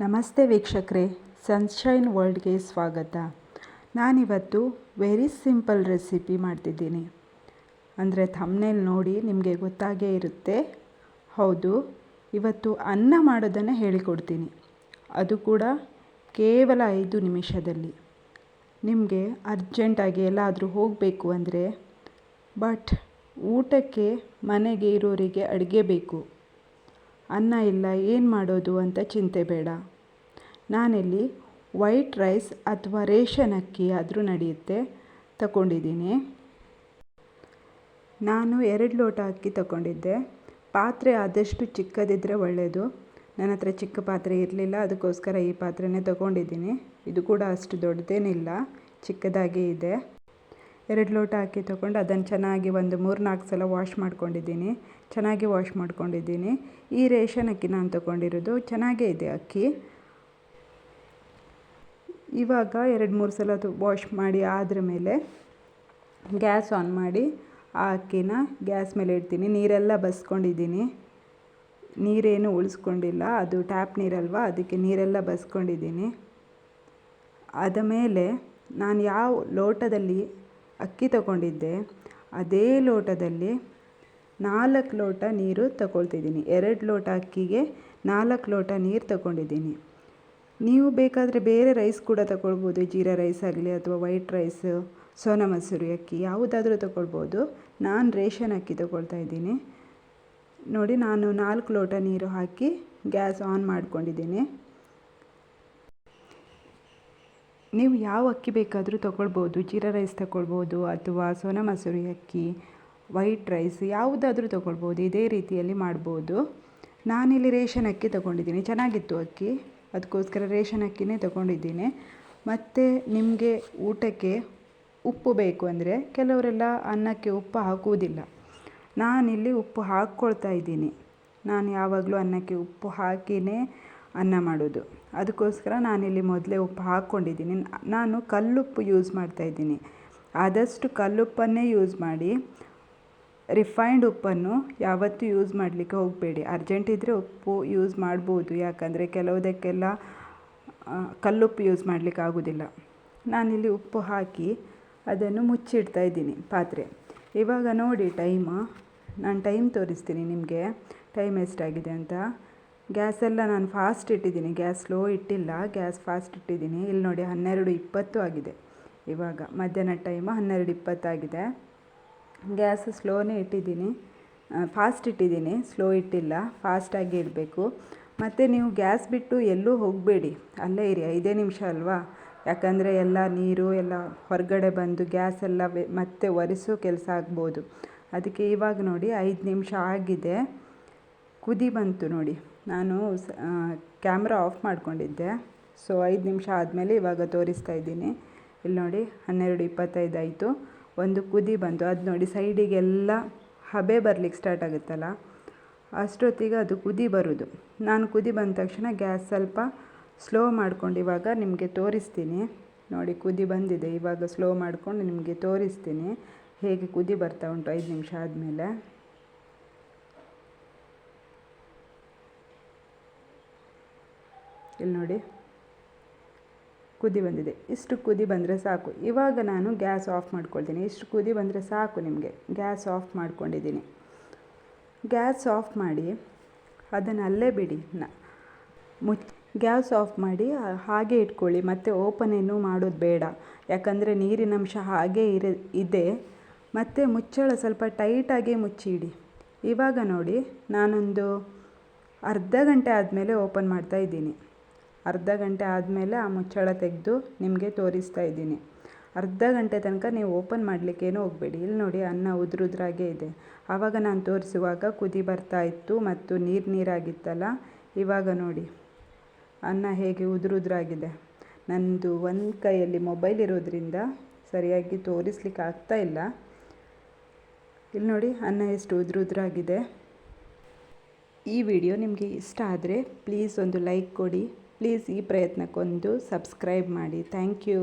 ನಮಸ್ತೆ ವೀಕ್ಷಕರೇ ಸನ್ಶೈನ್ ವರ್ಲ್ಡ್ಗೆ ಸ್ವಾಗತ. ನಾನಿವತ್ತು ವೆರಿ ಸಿಂಪಲ್ ರೆಸಿಪಿ ಮಾಡ್ತಿದ್ದೀನಿ. ಅಂದರೆ ಥಮ್ನೇಲ್ ನೋಡಿ ನಿಮಗೆ ಗೊತ್ತಾಗೇ ಇರುತ್ತೆ. ಹೌದು, ಇವತ್ತು ಅನ್ನ ಮಾಡೋದನ್ನು ಹೇಳಿಕೊಡ್ತೀನಿ. ಅದು ಕೂಡ ಕೇವಲ ಐದು ನಿಮಿಷದಲ್ಲಿ. ನಿಮಗೆ ಅರ್ಜೆಂಟಾಗಿ ಎಲ್ಲಾದರೂ ಹೋಗಬೇಕು ಅಂದರೆ ಬಟ್ ಊಟಕ್ಕೆ ಮನೆಗೆ ಇರೋರಿಗೆ ಅಡುಗೆ ಬೇಕು. ಅನ್ನ ಇಲ್ಲ, ಏನು ಮಾಡೋದು ಅಂತ ಚಿಂತೆ ಬೇಡ. ನಾನಿಲ್ಲಿ ವೈಟ್ ರೈಸ್ ಅಥವಾ ರೇಷನ್ ಅಕ್ಕಿ ಆದರೂ ನಡೆಯುತ್ತೆ, ತಗೊಂಡಿದ್ದೀನಿ. ನಾನು ಎರಡು ಲೋಟ ಅಕ್ಕಿ ತಗೊಂಡಿದ್ದೆ. ಪಾತ್ರೆ ಆದಷ್ಟು ಚಿಕ್ಕದಿದ್ದರೆ ಒಳ್ಳೆಯದು ನನ್ನ ಹತ್ರ ಚಿಕ್ಕ ಪಾತ್ರೆ ಇರಲಿಲ್ಲ, ಅದಕ್ಕೋಸ್ಕರ ಈ ಪಾತ್ರೆನೇ ತಗೊಂಡಿದ್ದೀನಿ. ಇದು ಕೂಡ ಅಷ್ಟು ದೊಡ್ಡದೇನಿಲ್ಲ, ಚಿಕ್ಕದಾಗೇ ಇದೆ. ಎರಡು ಲೋಟ ಅಕ್ಕಿ ತಗೊಂಡು ಅದನ್ನು ಚೆನ್ನಾಗಿ ಒಂದು ಮೂರು ನಾಲ್ಕು ಸಲ ವಾಶ್ ಮಾಡ್ಕೊಂಡಿದ್ದೀನಿ. ಚೆನ್ನಾಗಿ ವಾಶ್ ಮಾಡ್ಕೊಂಡಿದ್ದೀನಿ. ಈ ರೇಷನ್ ಅಕ್ಕಿ ನಾನು ತಗೊಂಡಿರೋದು ಚೆನ್ನಾಗೇ ಇದೆ ಅಕ್ಕಿ. ಇವಾಗ ಎರಡು ಮೂರು ಸಲ ಅದು ವಾಶ್ ಮಾಡಿ ಆದ್ರ ಮೇಲೆ ಗ್ಯಾಸ್ ಆನ್ ಮಾಡಿ ಆ ಅಕ್ಕಿನ ಗ್ಯಾಸ್ ಮೇಲೆ ಇಡ್ತೀನಿ. ನೀರೆಲ್ಲ ಬಸ್ಕೊಂಡಿದ್ದೀನಿ. ನೀರೇನು ಉಳಿಸ್ಕೊಂಡಿಲ್ಲ. ಅದು ಟ್ಯಾಪ್ ನೀರಲ್ವ? ಅದಕ್ಕೆ ನೀರೆಲ್ಲ ಬಸ್ಕೊಂಡಿದ್ದೀನಿ. ಅದ ಮೇಲೆ ನಾನು ಯಾವ ಲೋಟದಲ್ಲಿ ಅಕ್ಕಿ ತಗೊಂಡಿದ್ದೆ, ಅದೇ ಲೋಟದಲ್ಲಿ ನಾಲ್ಕು ಲೋಟ ನೀರು ತಗೊಳ್ತಿದ್ದೀನಿ. ಎರಡು ಲೋಟ ಅಕ್ಕಿಗೆ ನಾಲ್ಕು ಲೋಟ ನೀರು ತಗೊಂಡಿದ್ದೀನಿ. ನೀವು ಬೇಕಾದರೆ ಬೇರೆ ರೈಸ್ ಕೂಡ ತಗೊಳ್ಬೋದು. ಜೀರಾ ರೈಸ್ ಆಗಲಿ ಅಥವಾ ವೈಟ್ ರೈಸ್ ಸೋನಾ ಮಸೂರಿ ಅಕ್ಕಿ ಯಾವುದಾದರೂ ತಗೊಳ್ಬೋದು. ನಾನು ರೇಷನ್ ಅಕ್ಕಿ ತಗೊಳ್ತಾ ಇದ್ದೀನಿ. ನೋಡಿ, ನಾನು ನಾಲ್ಕು ಲೋಟ ನೀರು ಹಾಕಿ ಗ್ಯಾಸ್ ಆನ್ ಮಾಡ್ಕೊಂಡಿದ್ದೀನಿ. ನೀವು ಯಾವ ಅಕ್ಕಿ ಬೇಕಾದರೂ ತಗೊಳ್ಬೋದು. ಜೀರಾ ರೈಸ್ ತಗೊಳ್ಬೋದು ಅಥವಾ ಸೋನಾ ಮಸೂರಿ ಅಕ್ಕಿ ವೈಟ್ ರೈಸ್ ಯಾವುದಾದ್ರೂ ತಗೊಳ್ಬೋದು. ಇದೇ ರೀತಿಯಲ್ಲಿ ಮಾಡ್ಬೋದು. ನಾನಿಲ್ಲಿ ರೇಷನ್ ಅಕ್ಕಿ ತಗೊಂಡಿದ್ದೀನಿ. ಚೆನ್ನಾಗಿತ್ತು ಅಕ್ಕಿ. ಅದಕ್ಕೋಸ್ಕರ ರೇಷನ್ ಅಕ್ಕಿನೇ ತಗೊಂಡಿದ್ದೀನಿ. ಮತ್ತು ನಿಮಗೆ ಊಟಕ್ಕೆ ಉಪ್ಪು ಬೇಕು ಅಂದರೆ ಕೆಲವರೆಲ್ಲ ಅನ್ನಕ್ಕೆ ಉಪ್ಪು ಹಾಕುವುದಿಲ್ಲ. ನಾನಿಲ್ಲಿ ಉಪ್ಪು ಹಾಕ್ಕೊಳ್ತಾ ಇದ್ದೀನಿ. ನಾನು ಯಾವಾಗಲೂ ಅನ್ನಕ್ಕೆ ಉಪ್ಪು ಹಾಕಿಯೇ ಅನ್ನ ಮಾಡೋದು. ಅದಕ್ಕೋಸ್ಕರ ನಾನಿಲ್ಲಿ ಮೊದಲೇ ಉಪ್ಪು ಹಾಕ್ಕೊಂಡಿದ್ದೀನಿ. ನಾನು ಕಲ್ಲುಪ್ಪು ಯೂಸ್ ಮಾಡ್ತಾಯಿದ್ದೀನಿ ಆದಷ್ಟು ಕಲ್ಲುಪ್ಪನ್ನೇ ಯೂಸ್ ಮಾಡಿ ರಿಫೈನ್ಡ್ ಉಪ್ಪನ್ನು ಯಾವತ್ತೂ ಯೂಸ್ ಮಾಡಲಿಕ್ಕೆ ಹೋಗಬೇಡಿ. ಅರ್ಜೆಂಟ್ ಇದ್ದರೆ ಉಪ್ಪು ಯೂಸ್ ಮಾಡ್ಬೋದು. ಯಾಕಂದರೆ ಕೆಲವುದಕ್ಕೆಲ್ಲ ಕಲ್ಲುಪ್ಪು ಯೂಸ್ ಮಾಡಲಿಕ್ಕೆ ಆಗೋದಿಲ್ಲ. ನಾನಿಲ್ಲಿ ಉಪ್ಪು ಹಾಕಿ ಅದನ್ನು ಮುಚ್ಚಿಡ್ತಾ ಇದ್ದೀನಿ ಪಾತ್ರೆ. ಇವಾಗ ನೋಡಿ ಟೈಮ್ ನಾನು ಟೈಮ್ ತೋರಿಸ್ತೀನಿ ನಿಮಗೆ. ಟೈಮ್ ಎಷ್ಟಾಗಿದೆ ಅಂತ. ಗ್ಯಾಸೆಲ್ಲ ನಾನು ಫಾಸ್ಟ್ ಇಟ್ಟಿದ್ದೀನಿ. ಗ್ಯಾಸ್ ಸ್ಲೋ ಇಟ್ಟಿಲ್ಲ. ಗ್ಯಾಸ್ ಫಾಸ್ಟ್ ಇಟ್ಟಿದ್ದೀನಿ. ಇಲ್ಲಿ ನೋಡಿ ಹನ್ನೆರಡು ಇಪ್ಪತ್ತು ಆಗಿದೆ. ಇವಾಗ ಮಧ್ಯಾಹ್ನ ಟೈಮ್ ಹನ್ನೆರಡು ಇಪ್ಪತ್ತಾಗಿದೆ ಗ್ಯಾಸ್ ಸ್ಲೋನೇ ಇಟ್ಟಿದ್ದೀನಿ. ಫಾಸ್ಟ್ ಇಟ್ಟಿದ್ದೀನಿ. ಸ್ಲೋ ಇಟ್ಟಿಲ್ಲ. ಫಾಸ್ಟಾಗಿ ಇಡಬೇಕು. ಮತ್ತು ನೀವು ಗ್ಯಾಸ್ ಬಿಟ್ಟು ಎಲ್ಲೂ ಹೋಗಬೇಡಿ. ಅಲ್ಲೇ ಇರಿ. ಐದೇ ನಿಮಿಷ ಅಲ್ವಾ? ಯಾಕಂದರೆ ಎಲ್ಲ ನೀರು, ಎಲ್ಲ ಹೊರಗಡೆ ಬಂದು ಗ್ಯಾಸ್ ಎಲ್ಲ ಮತ್ತೆ ಒರೆಸೋ ಕೆಲಸ ಆಗ್ಬೋದು. ಅದಕ್ಕೆ ಇವಾಗ ನೋಡಿ ಐದು ನಿಮಿಷ ಆಗಿದೆ. ಕುದಿ ಬಂತು ನೋಡಿ. ನಾನು ಕ್ಯಾಮ್ರಾ ಆಫ್ ಮಾಡ್ಕೊಂಡಿದ್ದೆ. ಸೊ ಐದು ನಿಮಿಷ ಆದಮೇಲೆ ಇವಾಗ ತೋರಿಸ್ತಾ ಇದ್ದೀನಿ. ಇಲ್ಲಿ ನೋಡಿ, ಹನ್ನೆರಡು ಇಪ್ಪತ್ತೈದು ಆಯಿತು. ಒಂದು ಕುದಿ ಬಂತು ಅದು ನೋಡಿ ಸೈಡಿಗೆಲ್ಲ ಹಬೆ ಬರ್ಲಿಕ್ಕೆ ಸ್ಟಾರ್ಟ್ ಆಗುತ್ತಲ್ಲ, ಅಷ್ಟೊತ್ತಿಗೆ ಅದು ಕುದಿ ಬರೋದು. ನಾನು ಕುದಿ ಬಂದ ತಕ್ಷಣ ಗ್ಯಾಸ್ ಸ್ವಲ್ಪ ಸ್ಲೋ ಮಾಡ್ಕೊಂಡು ಇವಾಗ ನಿಮಗೆ ತೋರಿಸ್ತೀನಿ. ನೋಡಿ ಕುದಿ ಬಂದಿದೆ, ಇವಾಗ ಸ್ಲೋ ಮಾಡಿಕೊಂಡು ನಿಮಗೆ ತೋರಿಸ್ತೀನಿ. ಹೇಗೆ ಕುದಿ ಬರ್ತಾ ಉಂಟು ಐದು ನಿಮಿಷ ಆದಮೇಲೆ. ಇಲ್ಲಿ ನೋಡಿ. ಕುದಿ ಬಂದಿದೆ. ಇಷ್ಟು ಕುದಿ ಬಂದರೆ ಸಾಕು. ಇವಾಗ ನಾನು ಗ್ಯಾಸ್ ಆಫ್ ಮಾಡ್ಕೊಳ್ತೀನಿ. ಇಷ್ಟು ಕುದಿ ಬಂದರೆ ಸಾಕು ನಿಮಗೆ. ಗ್ಯಾಸ್ ಆಫ್ ಮಾಡ್ಕೊಂಡಿದ್ದೀನಿ. ಗ್ಯಾಸ್ ಆಫ್ ಮಾಡಿ ಅದನ್ನು ಅಲ್ಲೇ ಬಿಡಿ. ನ ಗ್ಯಾಸ್ ಆಫ್ ಮಾಡಿ ಹಾಗೆ ಇಟ್ಕೊಳ್ಳಿ. ಮತ್ತು ಓಪನ್ ಏನೂ ಮಾಡೋದು ಬೇಡ. ಯಾಕಂದರೆ ನೀರಿನಂಶ ಹಾಗೆ ಇರ, ಇದೆ. ಮತ್ತು ಮುಚ್ಚಳ ಸ್ವಲ್ಪ ಟೈಟಾಗಿ ಮುಚ್ಚಿಡಿ. ಇವಾಗ ನೋಡಿ, ನಾನೊಂದು ಅರ್ಧ ಗಂಟೆ ಆದಮೇಲೆ ಓಪನ್ ಮಾಡ್ತಾ ಇದ್ದೀನಿ. ಅರ್ಧ ಗಂಟೆ ಆದಮೇಲೆ ಆ ಮುಚ್ಚಳ ತೆಗೆದು ನಿಮಗೆ ತೋರಿಸ್ತಾ ಇದ್ದೀನಿ. ಅರ್ಧ ಗಂಟೆ ತನಕ ನೀವು ಓಪನ್ ಮಾಡಲಿಕ್ಕೇನು ಹೋಗಬೇಡಿ. ಇಲ್ಲಿ ನೋಡಿ ಅನ್ನ ಉದುರುದ್ರಾಗೆ ಇದೆ. ಆವಾಗ ನಾನು ತೋರಿಸುವಾಗ ಕುದಿ ಬರ್ತಾ ಇತ್ತು ಮತ್ತು ನೀರು ನೀರಾಗಿತ್ತಲ್ಲ? ಇವಾಗ ನೋಡಿ. ಅನ್ನ ಹೇಗೆ ಉದುರುದ್ರಾಗಿದೆ. ನನ್ನದು ಒಂದು ಕೈಯಲ್ಲಿ ಮೊಬೈಲ್ ಇರೋದ್ರಿಂದ ಸರಿಯಾಗಿ ತೋರಿಸ್ಲಿಕ್ಕೆ ಆಗ್ತಾ ಇಲ್ಲ. ಇಲ್ಲಿ ನೋಡಿ ಅನ್ನ ಎಷ್ಟು ಉದುರುದ್ರಾಗಿದೆ. ಈ ವಿಡಿಯೋ ನಿಮಗೆ ಇಷ್ಟ ಆದರೆ ಪ್ಲೀಸ್ ಒಂದು ಲೈಕ್ ಕೊಡಿ. ಪ್ಲೀಸ್ ಈ ಪ್ರಯತ್ನಕ್ಕೊಂದು ಸಬ್ಸ್ಕ್ರೈಬ್ ಮಾಡಿ. Thank you